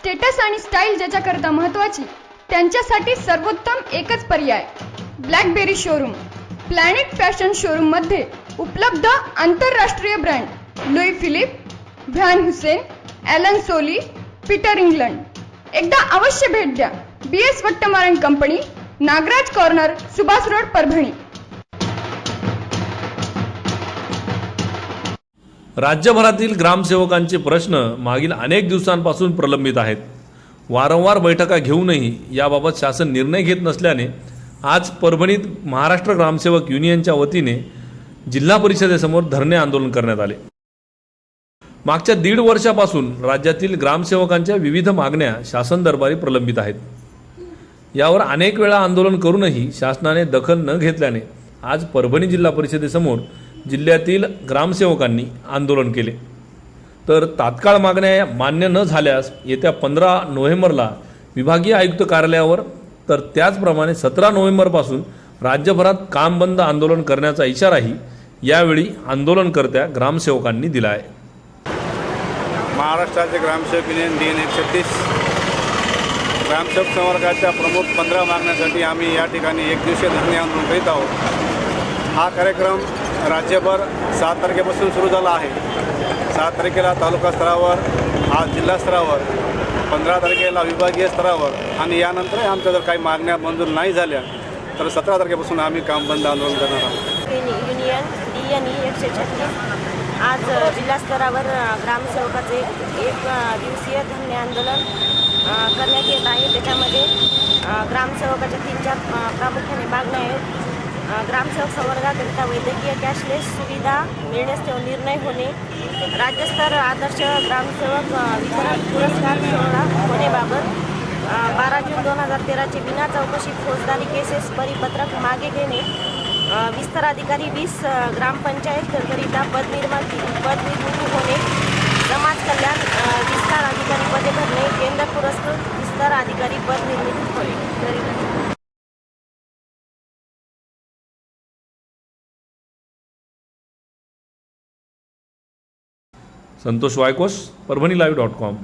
Status आणि style ज्याच्याकरता महत्वाची त्यांच्यासाठी सर्वोत्तम एकच पर्याय ब्लॅकबेरी शोरूम. प्लॅनेट फॅशन शोरूममध्ये उपलब्ध आंतरराष्ट्रीय brand Louis Philippe Van Heusen Allen Solly Peter England. एकदा अवश्य भेट द्या. B S Vattamaran company Nagraj corner Subhash road Parbhani. राज्यभरातील ग्रामसेवकांचे प्रश्न मागील अनेक दिवसांपासून प्रलंबित आहेत. वारंवार बैठका घेऊनही याबाबत शासन निर्णय घेत नसल्याने आज परभणीत महाराष्ट्र ग्रामसेवक युनियनच्या वतीने जिल्हा परिषदेसमोर धरणे आंदोलन करण्यात आले. मागच्या दीड वर्षापासून राज्यातील ग्रामसेवकांच्या विविध मागण्या शासन दरबारी प्रलंबित आहेत. यावर अनेक वेळा आंदोलन करूनही शासनाने दखल न घेतल्याने आज परभणी जिल्हा परिषदेसमोर जिल्ह्यातील ग्रामसेवकांनी आंदोलन केले. तर तात्काळ मागण्या मान्य न झाल्यास येत्या पंधरा नोव्हेंबरला विभागीय आयुक्त कार्यालयावर तर त्याचप्रमाणे सतरा नोव्हेंबरपासून राज्यभरात काम बंद आंदोलन करण्याचा इशाराही यावेळी आंदोलनकर्त्या ग्रामसेवकांनी दिला आहे. महाराष्ट्राचे ग्रामसेवक युनियन डी एन एकशे तीस ग्रामसेवक संवर्गाच्या प्रमुख पंधरा मागण्यासाठी आम्ही या ठिकाणी एक दिवशी धरणे आंदोलन करीत आहोत. हा कार्यक्रम राज्यभर सात तारखेपासून सुरू झाला आहे. सात तारखेला तालुका स्तरावर आज जिल्हा स्तरावर पंधरा तारखेला विभागीय स्तरावर आणि यानंतर आमच्या जर काही मागण्या मंजूर नाही झाल्या तर सतरा तारखेपासून आम्ही काम बंद आंदोलन करणार आहोत. युनियन डी एन ई एकशे छत्तीस. आज जिल्हा स्तरावर ग्रामसेवकाचे एक दिवसीय धन्य आंदोलन करण्यात येत आहे. त्याच्यामध्ये ग्रामसेवकाच्या तीन चार प्रामुख्याने मागण्या आहेत. ग्रामसेवक संवर्गाकरिता वैद्यकीय कॅशलेस सुविधा मिळण्यास तेव्हा निर्णय होणे. राज्यस्तर आदर्श ग्रामसेवक वितरण पुरस्कार सोहळा होण्याबाबत बारा जून दोन हजार तेराचे विना चौकशी फौजदारी केसेस परिपत्रक मागे घेणे. विस्तार अधिकारी वीस ग्रामपंचायतकरिता पदनिर्माण पदनिर्मिती होणे. समाज कल्याण विस्तार अधिकारी पदे भरणे. केंद्र पुरस्कृत विस्तार अधिकारी पद निर्मिती होणे. Santosh Vaykos Parbhani live dot com